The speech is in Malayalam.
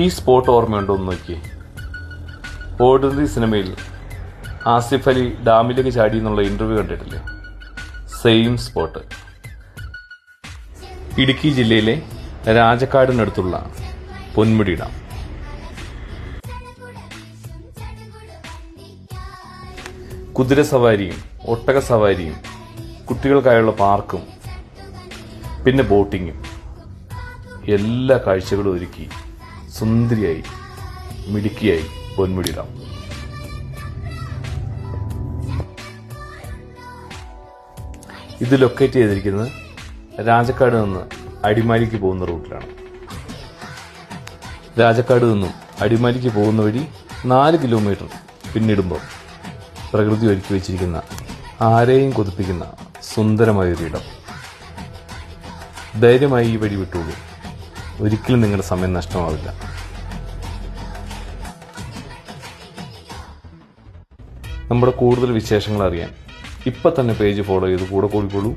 ഈ സ്പോട്ട് ഓർമ്മയുണ്ടോ എന്ന് നോക്കി. ഓർഡിനറി സിനിമയിൽ ആസിഫ് അലി ഡാമിലേക്ക് ചാടി എന്നുള്ള ഇന്റർവ്യൂ കണ്ടിട്ടില്ലേ? സെയിം സ്പോട്ട് ഇടുക്കി ജില്ലയിലെ രാജക്കാടിനടുത്തുള്ള പൊന്മുടി ഡാം. കുതിര സവാരിയും ഒട്ടക സവാരിയും കുട്ടികൾക്കായുള്ള പാർക്കും പിന്നെ ബോട്ടിങ്ങും എല്ലാ കാഴ്ചകളും ഒരുക്കി സുന്ദരിയായി മിടുക്കിയായി പൊന്മുടിയിടാം. ഇത് ലൊക്കേറ്റ് ചെയ്തിരിക്കുന്നത് രാജക്കാട് നിന്ന് അടിമാലിക്ക് പോകുന്ന റൂട്ടിലാണ്. രാജക്കാട് നിന്നും അടിമാലിക്ക് പോകുന്ന വഴി നാല് കിലോമീറ്റർ പിന്നിടുമ്പോൾ പ്രകൃതി ഒരുക്കി വെച്ചിരിക്കുന്ന ആരെയും കൊതിപ്പിക്കുന്ന സുന്ദരമായ ഒരു ഇടം. ധൈര്യമായി ഈ വഴി വിട്ടോളൂ. ഒരിക്കലും നിങ്ങളുടെ സമയം നഷ്ടമാവില്ല. നമ്മുടെ കൂടുതൽ വിശേഷങ്ങൾ അറിയാൻ ഇപ്പം തന്നെ പേജ് ഫോളോ ചെയ്ത് കൂടെ കൂടിക്കോളൂ